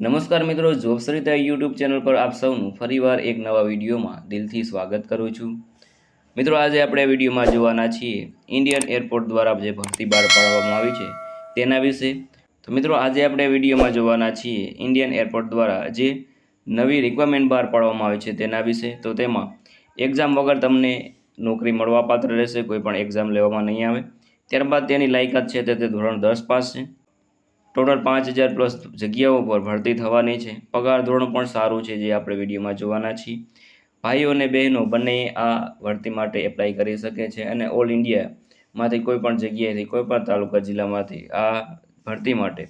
નમસ્કાર મિત્રો, job Sarita YouTube channel પર આપ સૌનું ફરીવાર એક નવા વિડીયોમાં દિલથી સ્વાગત કરું છું. મિત્રો, આજે આપણે વિડીયોમાં જોવાના છીએ ઇન્ડિયન એરપોર્ટ દ્વારા જે ભરતી બહાર પાડવામાં આવી છે તેના વિશે. તો મિત્રો, આજે આપણે વિડીયોમાં જોવાના છીએ ઇન્ડિયન એરપોર્ટ દ્વારા જે નવી રિક્વાયરમેન્ટ બહાર પાડવામાં આવી છે તેના વિશે. તો તેમાં એક્ઝામ વગર તમને નોકરી મળવાપાત્ર રહેશે, કોઈ પણ એક્ઝામ લેવામાં નહીં આવે. ત્યારબાદ તેની લાયકાત છે તે ધોરણ દસ પાસ છે. ટોટલ પાંચ હજાર પ્લસ જગ્યાઓ પર ભરતી થવાની છે. પગાર ધોરણ પણ સારું છે જે આપણે વિડીયોમાં જોવાના છીએ. ભાઈઓ અને બહેનો બંને આ ભરતી માટે એપ્લાય કરી શકે છે અને ઓલ ઇન્ડિયામાંથી કોઈ પણ જગ્યાએથી, કોઈ પણ તાલુકા જિલ્લામાંથી આ ભરતી માટે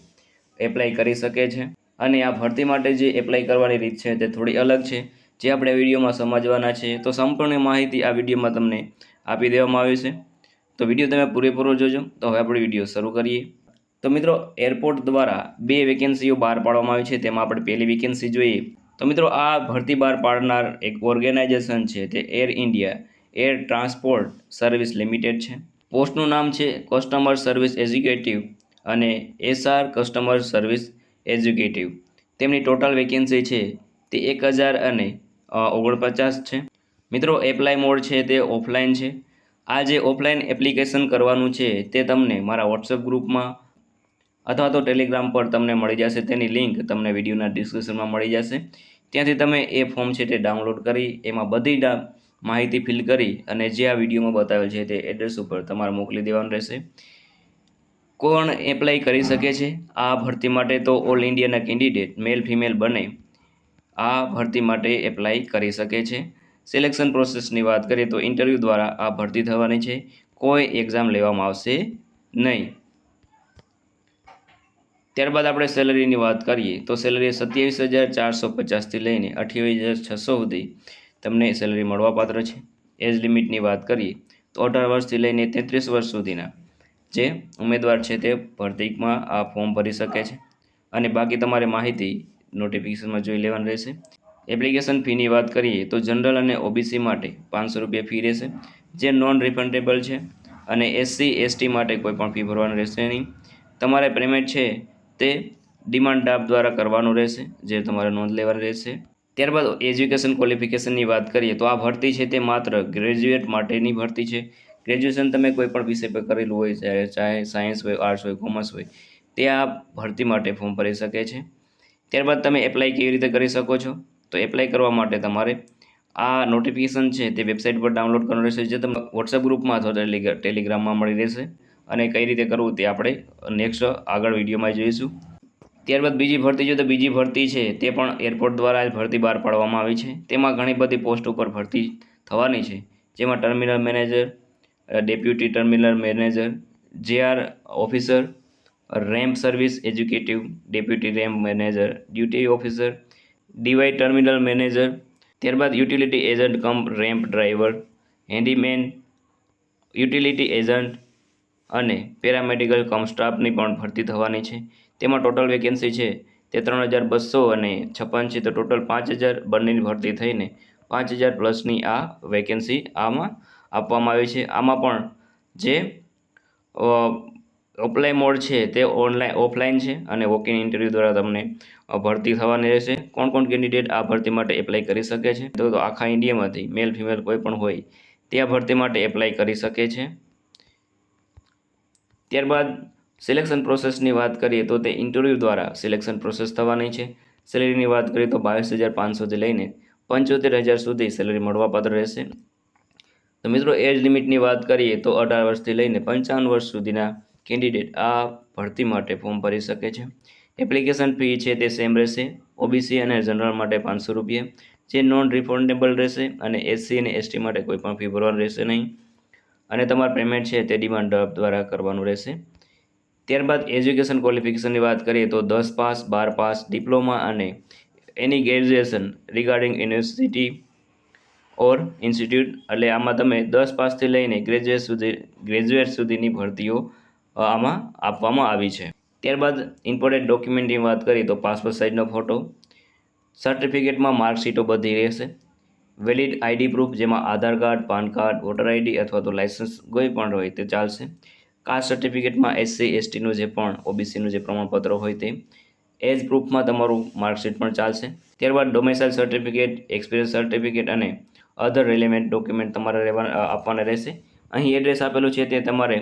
એપ્લાય કરી શકે છે. અને આ ભરતી માટે જે એપ્લાય કરવાની રીત છે તે થોડી અલગ છે. જે આપણે વિડીયોમાં સમજવાના છે તો સંપૂર્ણ માહિતી આ વિડીયોમાં તમને આપી દેવામાં આવી છે. તો વીડિયો તમે પૂરેપૂરો જોજો. તો હવે આપણે વીડિયો શરૂ કરીએ. તો મિત્રો, એરપોર્ટ દ્વારા બે વેકેન્સીઓ બહાર પાડવામાં આવી છે. તેમાં આપણે પહેલી વેકેન્સી જોઈએ. તો મિત્રો, આ ભરતી બહાર પાડનાર એક ઓર્ગેનાઇઝેશન છે તે Air India air transport service limited છે. પોસ્ટનું નામ છે કસ્ટમર સર્વિસ એક્ઝિક્યુટિવ અને એસઆર કસ્ટમર સર્વિસ એક્ઝિક્યુટિવ તેમની ટોટલ વેકેન્સી છે તે એક હજાર અને ઓગણપચાસ છે. મિત્રો એપ્લાય મોડ છે તે ઓફલાઈન છે. આ જે ઓફલાઈન એપ્લિકેશન કરવાનું છે તે તમને મારા વોટ્સઅપ ગ્રુપમાં અથવા તો ટેલિગ્રામ પર તમને મળી જશે. તેની લિંક તમને વિડીયોના ડિસ્ક્રિપ્શનમાં મળી જશે. ત્યાંથી તમે એ ફોર્મ છે તે ડાઉનલોડ કરી, એમાં બધી માહિતી ફિલ કરી અને જે આ વિડીયોમાં બતાવેલ છે તે એડ્રેસ ઉપર તમારે મોકલી દેવાનું રહેશે. કોણ એપ્લાય કરી શકે છે? આ ભરતી માટે તો ઓલ ઇન્ડિયાના કેન્ડિડેટ મેલ ફિમેલ બને, આ ભરતી માટે એપ્લાય કરી શકે છે. સિલેક્શન પ્રોસેસની વાત કરીએ તો ઇન્ટરવ્યૂ દ્વારા આ ભરતી થવાની છે. કોઈ એક્ઝામ લેવામાં આવશે નહીં. ત્યારબાદ આપણે સેલરીની વાત કરીએ, તો સેલરી સત્યાવીસ હજાર ચારસો પચાસથી લઈને અઠ્યાવીસ હજાર છસો સુધી તમને સેલરી મળવાપાત્ર છે. એજ લિમિટની વાત કરીએ, તો અઢાર વર્ષથી લઈને તેત્રીસ વર્ષ સુધીના જે ઉમેદવાર છે તે ભરતીમાં આ ફોર્મ ભરી શકે છે. અને બાકી તમારે માહિતી નોટિફિકેશનમાં જોઈ લેવાની રહેશે. એપ્લિકેશન ફીની વાત કરીએ, તો જનરલ અને ઓબીસી માટે પાંચસો રૂપિયા ફી રહેશે, જે નોન રિફંડેબલ છે. અને એસસી, એસટી માટે કોઈ પણ ફી ભરવાની રહેશે નહીં. તમારે પેમેન્ટ છે તે ડિમાન્ડ ડ્રાફ્ટ દ્વારા કરવાનું રહેશે, જે તમારે નોંધ લેવાની રહેશે. ત્યારબાદ એજ્યુકેશન ક્વોલિફિકેશનની વાત કરીએ, તો આ ભરતી છે તે માત્ર ગ્રેજ્યુએટ માટેની ભરતી છે. ગ્રેજ્યુએશન તમે કોઈ પણ વિષય પર કરેલું હોય, ચાહે સાયન્સ હોય આર્ટ્સ હોય કોમર્સ હોય, તે આ ભરતી માટે ફોર્મ ભરી શકે છે. ત્યારબાદ તમે એપ્લાય કેવી રીતે કરી શકો છો? તો એપ્લાય કરવા માટે તમારે આ નોટિફિકેશન છે તે વેબસાઇટ પર ડાઉનલોડ કરવાનું રહેશે, જે તમને વોટ્સએપ ગ્રુપમાં અથવા ટેલિગ્રામમાં મળી રહેશે. અને કઈ રીતે કરવું તે આપણે નેક્સ્ટ આગળ વિડીયોમાં જોઈશું. ત્યારબાદ બીજી ભરતી જોઈએ તો બીજી ભરતી છે, તે પણ એરપોર્ટ દ્વારા જ ભરતી બહાર પાડવામાં આવી છે. તેમાં ઘણી બધી પોસ્ટ ઉપર ભરતી થવાની છે. જેમાં terminal manager deputy terminal manager JR officer ramp service executive deputy ramp manager duty officer DY terminal manager ત્યારબાદ utility agent cum ramp driver handyman utility agent અને પેરામેડિકલ કમ સ્ટાફની પણ ભરતી થવાની છે. તેમાં ટોટલ વેકેન્સી છે તે ત્રણ હજાર બસો અને છપ્પન છે તો ટોટલ પાંચ હજાર બંનેની ભરતી થઈને પાંચ હજાર પ્લસની આ વેકેન્સી આમાં આપવામાં આવી છે. આમાં પણ જે અપ્લાય મોડ છે તે ઓનલાઈન ઓફલાઈન છે અને વોક ઇન ઇન્ટરવ્યૂ દ્વારા તમને ભરતી થવાની રહેશે. કોણ કોણ કેન્ડિડેટ આ ભરતી માટે એપ્લાય કરી શકે છે? તો તો આખા ઇન્ડિયામાંથી મેલ ફિમેલ કોઈ પણ હોય તે આ ભરતી માટે એપ્લાય કરી શકે છે. ત્યારબાદ સિલેક્શન પ્રોસેસની વાત કરીએ તો તે ઇન્ટરવ્યૂ દ્વારા સિલેક્શન પ્રોસેસ થવાની છે. સેલેરીની વાત કરીએ તો બાવીસ હજાર પાંચસોથી લઈને પંચોતેર હજાર સુધી સેલરી મળવાપાત્ર રહેશે. તો મિત્રો એજ લિમિટની વાત કરીએ તો અઢાર વર્ષથી લઈને પંચાવન વર્ષ સુધીના કેન્ડિડેટ આ ભરતી માટે ફોર્મ ભરી શકે છે. એપ્લિકેશન ફી છે તે સેમ રહેશે. ઓબીસી અને જનરલ માટે પાંચસો રૂપિયા. જે નોન રિફંડેબલ રહેશે અને એસસી અને એસટી માટે કોઈ પણ ફી ભરવાનું રહેશે નહીં. અને તમારું પેમેન્ટ છે તે ડિમાન્ડ ડ્રાફ્ટ દ્વારા કરવાનું રહેશે. ત્યારબાદ એજ્યુકેશન ક્વોલિફિકેશનની વાત કરીએ તો દસ પાસ, બાર પાસ ડિપ્લોમા અને any graduation regarding university or institute એટલે આમાં તમે દસ પાસથી લઈને ગ્રેજ્યુએટ સુધી ગ્રેજ્યુએટ સુધીની ભરતીઓ આમાં આપવામાં આવી છે. ત્યારબાદ ઇમ્પોર્ટન્ટ ડોક્યુમેન્ટની વાત કરીએ તો પાસપોર્ટ સાઇઝનો ફોટો સર્ટિફિકેટમાં માર્કશીટો બધી રહેશે. વેલિડ આઈડી પ્રૂફ, જેમાં Aadhaar card, PAN card, voter ID અથવા તો લાઇસન્સ કોઈ પણ હોય તે ચાલશે. કાસ્ટ સર્ટિફિકેટમાં એસસી, એસટીનું જે પણ, ઓબીસીનું જે પ્રમાણપત્ર હોય તે એજ પ્રૂફમાં તમારું માર્કશીટ પણ ચાલશે. ત્યારબાદ ડોમેસાઇલ સર્ટિફિકેટ એક્સપિરિયન્સ સર્ટિફિકેટ અને અધર રિલેવન્ટ ડોક્યુમેન્ટ તમારે રહેવા આપવાના રહેશે. અહીં એડ્રેસ આપેલું છે તે તમારે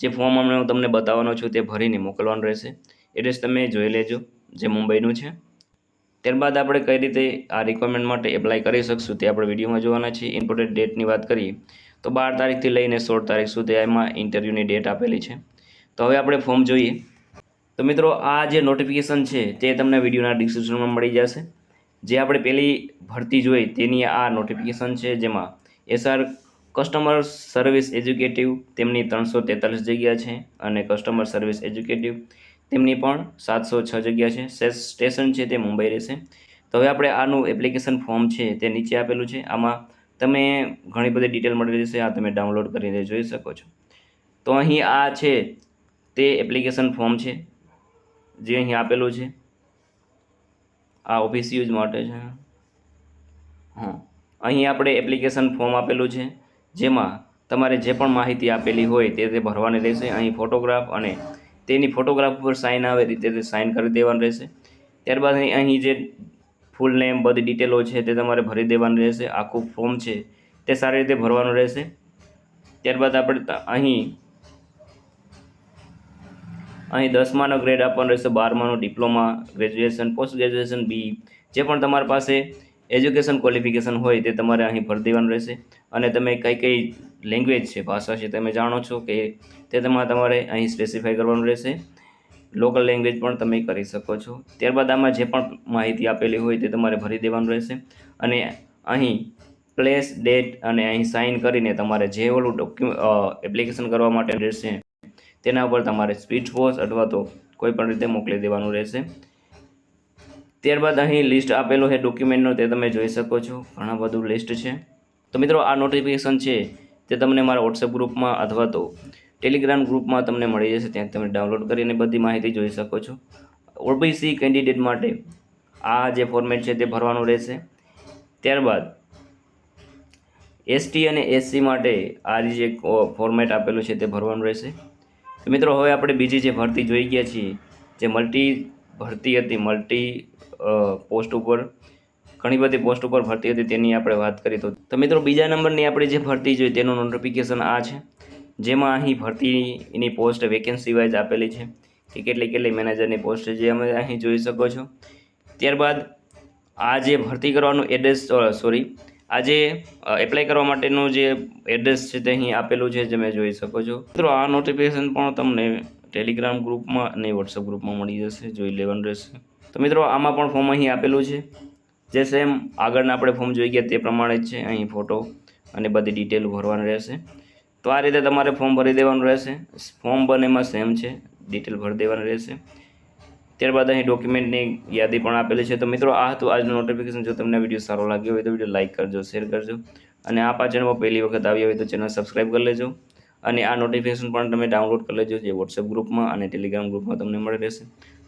જે ફોર્મ હમણાં હું તમને બતાવવાનો છું તે ભરીને મોકલવાનું રહેશે. એડ્રેસ તમે જોઈ લેજો, જે મુંબઈનું છે. ત્યારબાદ આપણે કઈ રીતે આ રિક્વાયરમેન્ટ માટે એપ્લાય કરી શકશું તે આપણે વિડીયોમાં જોવાના છીએ. ઇમ્પોર્ટન્ટ ડેટની વાત કરીએ, તો બાર તારીખથી લઈને સોળ તારીખ સુધી એમાં ઇન્ટરવ્યૂની ડેટ આપેલી છે. તો હવે આપણે ફોર્મ જોઈએ. તો મિત્રો, આ જે નોટિફિકેશન છે તે તમને વિડીયોના ડિસ્ક્રિપ્શનમાં મળી જશે. જે આપણે પેલી ભરતી જોઈ તેની આ નોટિફિકેશન છે જેમાં એસઆર કસ્ટમર સર્વિસ એજ્યુકેટિવ તેમની ત્રણસો જગ્યા છે અને કસ્ટમર સર્વિસ એજ્યુકેટિવ તેમની પણ સાતસો છ જગ્યા છે. સ્ટેશન છે તે મુંબઈ રહેશે. તો હવે આપણે આનું એપ્લિકેશન ફોર્મ છે તે નીચે આપેલું છે. આમાં તમે ઘણી બધી ડિટેલ મળી રહેશે. આ તમે ડાઉનલોડ કરીને જોઈ શકો છો. તો અહીં આ છે તે એપ્લિકેશન ફોર્મ છે. જે અહીં આપેલું છે. આ ઓફિસ યુઝ માટે છે. હા. અહીં આપણે એપ્લિકેશન ફોર્મ આપેલું છે. જેમાં તમારે જે પણ માહિતી આપેલી હોય તે તે ભરવાની રહેશે. અહીં ફોટોગ્રાફ અને તેની ફોટોગ્રાફ ઉપર સાઇન આવે રીતે તે સાઇન કરી દેવાનું રહેશે. ત્યારબાદ અહીં જે ફૂલ નેમ બધી ડિટેલો છે તે તમારે ભરી દેવાનું રહેશે. આખું ફોર્મ છે તે સારી રીતે ભરવાનું રહેશે. ત્યારબાદ આપણે અહીં અહીં દસમાનો ગ્રેડ આપવાનો રહેશે, બારમાનો ડિપ્લોમા ગ્રેજ્યુએશન પોસ્ટ ગ્રેજ્યુએશન બી જે પણ તમારી પાસે એજ્યુકેશન ક્વોલિફિકેશન હોય તે તમારે અહીં ભરી દેવાનું રહેશે. અને તમે કઈ કઈ લેંગ્વેજ છે, ભાષા છે તમે જાણો છો કે તે તમારે તમારે અહીં સ્પેસિફાઈ કરવાનું રહેશે. લોકલ લેંગ્વેજ પણ તમે કરી શકો છો. ત્યારબાદ આમાં જે પણ માહિતી આપેલી હોય તે તમારે ભરી દેવાનું રહેશે. અને અહીં પ્લેસ ડેટ અને અહીં સાઇન કરીને તમારે જે ઓલું ડોક્યુ એપ્લિકેશન કરવા માટે રહેશે, તેના ઉપર તમારે સ્પીચ પોસ્ટ અથવા તો કોઈ પણ રીતે મોકલી દેવાનું રહેશે. ત્યારબાદ અહીં લિસ્ટ આપેલું છે ડોક્યુમેન્ટનું તે તમે જોઈ શકો છો. ઘણા બધું લિસ્ટ છે. તો મિત્રો, આ નોટિફિકેશન છે તે તમને મારા વોટ્સએપ ગ્રુપમાં અથવા તો ટેલિગ્રામ ગ્રુપમાં તમને મળી જશે. ત્યાં તમે ડાઉનલોડ કરીને બધી માહિતી જોઈ શકો છો. ઓબીસી કેન્ડિડેટ માટે આ જે ફોર્મેટ છે તે ભરવાનું રહેશે. ત્યારબાદ એસટી અને એસસી માટે આ જે ફોર્મેટ આપેલું છે તે ભરવાનું રહેશે. તો મિત્રો, હવે આપણે બીજી જે ભરતી જોઈ ગયા છીએ, જે મલ્ટી ભરતી હતી મલ્ટી પોસ્ટ ઉપર ઘણી બધી પોસ્ટ ઉપર ભરતી હતી, તેની આપણે વાત કરી. તો તો મિત્રો, બીજા નંબરની આપણે જે ભરતી જોઈ તેનું નોટિફિકેશન આ છે. જેમાં અહીં ભરતીની પોસ્ટ વેકેન્સી વાઇઝ આપેલી છે, કે કેટલી કેટલી મેનેજરની પોસ્ટ છે, જે અમે અહીં જોઈ શકો છો. ત્યારબાદ આ જે ભરતી કરવાનું એડ્રેસ સોરી આ જે એપ્લાય કરવા માટેનું જે એડ્રેસ છે, તે અહીં આપેલું છે, જે તમે જોઈ શકો છો. મિત્રો, આ નોટિફિકેશન પણ તમને ટેલિગ્રામ ગ્રુપમાં અને વોટ્સઅપ ગ્રુપમાં મળી જશે, જોઈ લેવાનું રહેશે. તો મિત્રો, આમાં પણ ફોર્મ અહીં આપેલું છે. જે સેમ આગળના આપણે ફોર્મ જોઈ ગયા તે પ્રમાણે જ છે અહીં ફોટો અને બધી ડિટેલ ભરવાની રહેશે. તો આ રીતે તમારે ફોર્મ ભરી દેવાનું રહેશે. ફોર્મ બંનેમાં સેમ છે. ડિટેલ ભરી દેવાની રહેશે. ત્યારબાદ અહીં ડોક્યુમેન્ટની યાદી પણ આપેલી છે. તો મિત્રો, આ હતું આજનું નોટિફિકેશન જો તમને વીડિયો સારો લાગ્યો હોય તો વીડિયો લાઇક કરજો શેર કરજો. અને આ પાછળમાં પહેલી વખત આવી હોય તો ચેનલ સબસ્ક્રાઈબ કરી લેજો. અને આ નોટિફિકેશન પણ તમે ડાઉનલોડ કરી લેજો જે વોટ્સએપ ગ્રુપમાં અને ટેલિગ્રામ ગ્રુપમાં તમને મળી રહેશે.